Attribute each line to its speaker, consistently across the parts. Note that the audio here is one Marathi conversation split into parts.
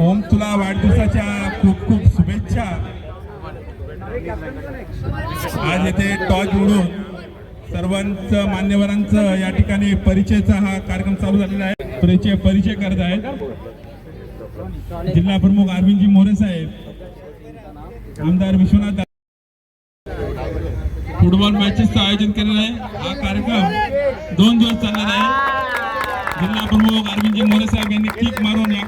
Speaker 1: ओम तुला वाढदिवसाच्या खूप खूप शुभेच्छा. आज येथे टॉच उडून सर्वांचं मान्यवरांचं या ठिकाणी परिचयचा हा कार्यक्रम चालू झालेला आहे. परिचय परिचय करत आहेत. जिल्हा प्रमुख अरविंदजी मोरे साहेब आमदार विश्वनाथ फुटबॉल मॅचेसचं आयोजन केलेलं आहे. हा कार्यक्रम दोन दिवस चालणार आहे. जिल्हा प्रमुख अरविंदजी मोरे साहेब यांनी किक मारून या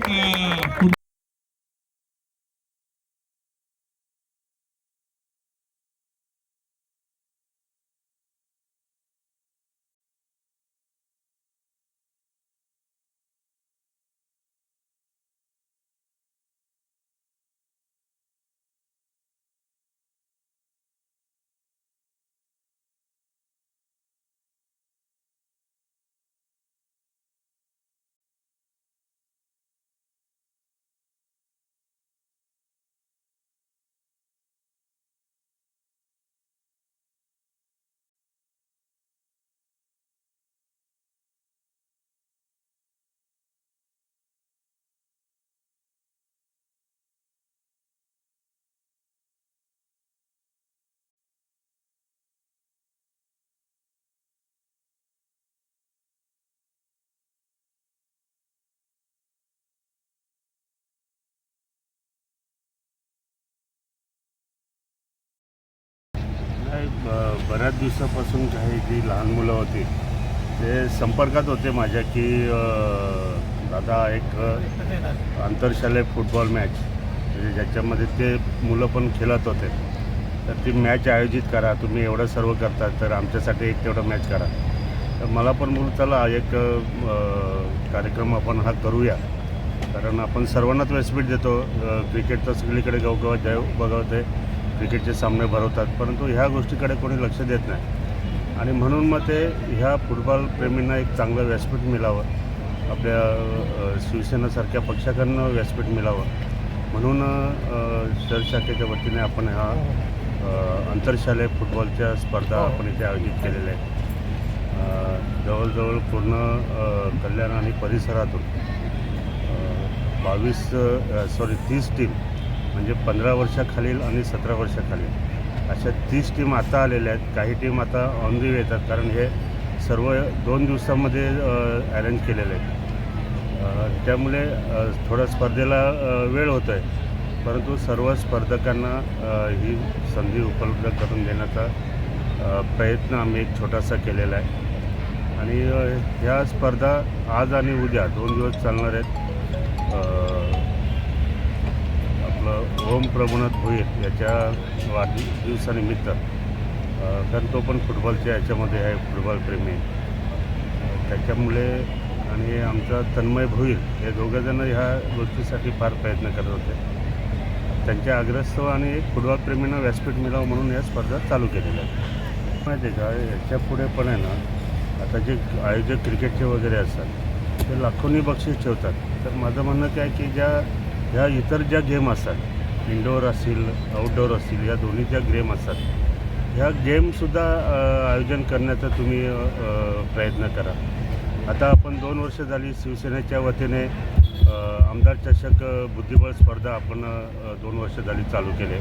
Speaker 1: का-
Speaker 2: ब- बऱ्याच दिवसापासून काही जी लहान मुलं होती ते संपर्कात होते माझ्या की दादा एक आंतरशालेय फुटबॉल मॅच म्हणजे ज्याच्यामध्ये ते मुलं पण खेळत होते. तर ती मॅच आयोजित करा तुम्ही एवढं सर्व करता तर आमच्यासाठी एक तेवढं मॅच करा. तर मला पण बोलू चला एक कार्यक्रम आपण हा करूया. कारण आपण सर्वांनाच व्यासपीठ देतो क्रिकेट तर सगळीकडे गावगावात जय बघावते. क्रिकेटचे सामने भरवतात परंतु ह्या गोष्टीकडे कोणी लक्ष देत नाही. आणि म्हणून मग ते ह्या फुटबॉल प्रेमींना एक चांगलं व्यासपीठ मिळावं. आपल्या शिवसेनेसारख्या शिवसेनासारख्या पक्षाकडनं व्यासपीठ मिळावं. म्हणून अ, शहर शाखेच्या वतीने आपण हा आंतरशालेय फुटबॉलच्या स्पर्धा आपण इथे आयोजित केलेल्या आहेत. जवळजवळ पूर्ण कल्याण आणि परिसरातून बावीस सॉरी तीस टीम म्हणजे पंधरा वर्षाखालील आणि सतरा वर्षाखालील. अशा तीस टीम आता आलेल्या आहेत. काही टीम आता ऑन दी येतात. कारण हे सर्व दोन दिवसामध्ये अरेंज केलेले आहेत. त्यामुळे थोडा स्पर्धेला वेळ होतो आहे परंतु सर्व स्पर्धकांना ही संधी उपलब्ध करून देण्याचा प्रयत्न आम्ही एक छोटासा केलेला आहे. आणि ह्या स्पर्धा आज आणि उद्या दोन दिवस चालणार आहेत. अ, प्रमाणात होईल याच्या वाढदिवसानिमित्त कारण तो पण फुटबॉलच्या याच्यामध्ये आहे फुटबॉलप्रेमी त्याच्यामुळे आणि आमचा तन्मय होईल हे दोघंजणं ह्या गोष्टीसाठी फार प्रयत्न करत होते. त्यांच्या आग्रस्तव आणि एक व्यासपीठ मिळावं म्हणून या स्पर्धा चालू केलेल्या आहेत. माहिती आहे का? याच्यापुढे पण आहे ना आता जे आयोजक क्रिकेटचे वगैरे असतात ते लाखोंनी बक्षीस ठेवतात. तर माझं म्हणणं काय की ज्या ह्या इतर ज्या गेम असतात इनडोअर असतील आउटडोअर असतील या दोन्ही ज्या गेम असतात ह्या गेमसुद्धा आयोजन करण्याचा तुम्ही प्रयत्न करा. आता आपण दोन वर्ष झाली शिवसेनेच्या वतीने आमदार चषक बुद्धिबळ स्पर्धा आपण दोन वर्ष झाली चालू केले.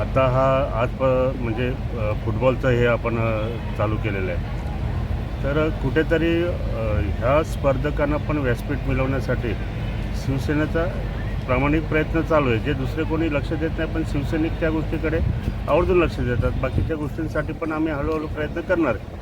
Speaker 2: आता हा आज प म्हणजे फुटबॉलचं हे आपण चालू केलेलं आहे. तर कुठेतरी ह्या स्पर्धकांना पण व्यासपीठ मिळवण्यासाठी शिवसेनेचा प्रामाणिक प्रयत्न चालू आहे. जे दुसरे कोणी लक्ष देत नाही पण शिवसैनिक त्या गोष्टीकडे आवर्जून लक्ष देतात. बाकीच्या गोष्टींसाठी पण आम्ही हळूहळू प्रयत्न करणार आहे.